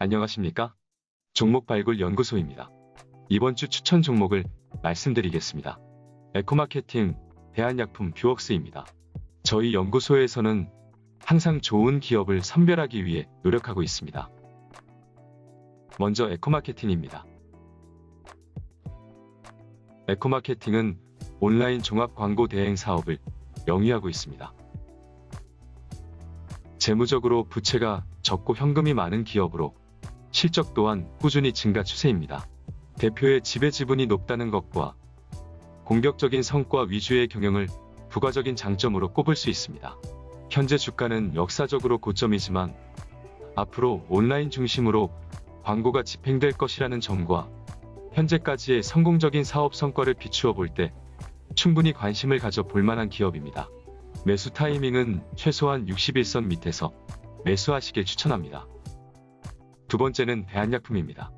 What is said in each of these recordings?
안녕하십니까? 종목 발굴 연구소입니다. 이번 주 추천 종목을 말씀드리겠습니다. 에코마케팅 대한약품 뷰웍스입니다. 저희 연구소에서는 항상 좋은 기업을 선별하기 위해 노력하고 있습니다. 먼저 에코마케팅입니다. 에코마케팅은 온라인 종합 광고 대행 사업을 영위하고 있습니다. 재무적으로 부채가 적고 현금이 많은 기업으로 실적 또한 꾸준히 증가 추세입니다. 대표의 지배 지분이 높다는 것과 공격적인 성과 위주의 경영을 부가적인 장점으로 꼽을 수 있습니다. 현재 주가는 역사적으로 고점이지만 앞으로 온라인 중심으로 광고가 집행될 것이라는 점과 현재까지의 성공적인 사업 성과를 비추어 볼 때 충분히 관심을 가져 볼 만한 기업입니다. 매수 타이밍은 최소한 61선 밑에서 매수하시길 추천합니다. 두 번째는 대한약품입니다.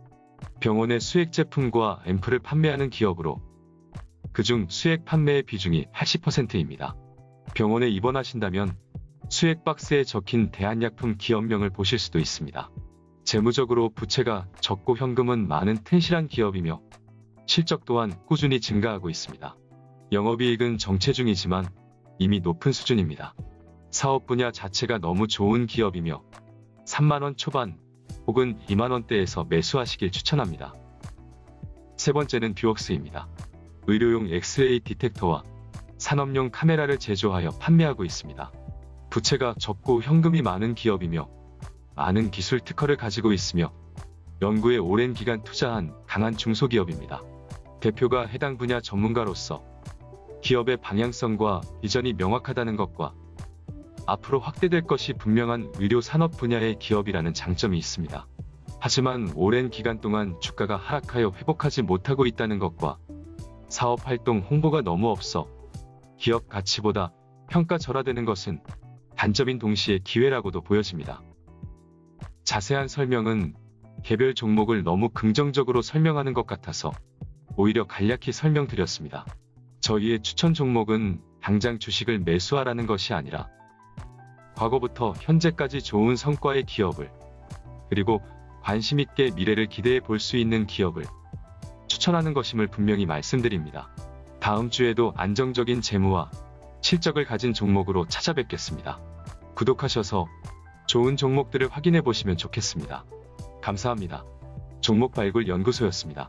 병원의 수액 제품과 앰플을 판매하는 기업으로 그중 수액 판매의 비중이 80%입니다. 병원에 입원하신다면 수액 박스에 적힌 대한약품 기업명을 보실 수도 있습니다. 재무적으로 부채가 적고 현금은 많은 튼실한 기업이며 실적 또한 꾸준히 증가하고 있습니다. 영업이익은 정체 중이지만 이미 높은 수준입니다. 사업 분야 자체가 너무 좋은 기업이며 3만원 초반 혹은 2만원대에서 매수하시길 추천합니다. 세 번째는 뷰웍스입니다. 의료용 엑스레이 디텍터와 산업용 카메라를 제조하여 판매하고 있습니다. 부채가 적고 현금이 많은 기업이며 많은 기술 특허를 가지고 있으며 연구에 오랜 기간 투자한 강한 중소기업입니다. 대표가 해당 분야 전문가로서 기업의 방향성과 비전이 명확하다는 것과 앞으로 확대될 것이 분명한 의료 산업 분야의 기업이라는 장점이 있습니다. 하지만 오랜 기간 동안 주가가 하락하여 회복하지 못하고 있다는 것과 사업 활동 홍보가 너무 없어 기업 가치보다 평가 절하되는 것은 단점인 동시에 기회라고도 보여집니다. 자세한 설명은 개별 종목을 너무 긍정적으로 설명하는 것 같아서 오히려 간략히 설명드렸습니다. 저희의 추천 종목은 당장 주식을 매수하라는 것이 아니라 과거부터 현재까지 좋은 성과의 기업을 그리고 관심 있게 미래를 기대해 볼 수 있는 기업을 추천하는 것임을 분명히 말씀드립니다. 다음 주에도 안정적인 재무와 실적을 가진 종목으로 찾아뵙겠습니다. 구독하셔서 좋은 종목들을 확인해 보시면 좋겠습니다. 감사합니다. 종목 발굴 연구소였습니다.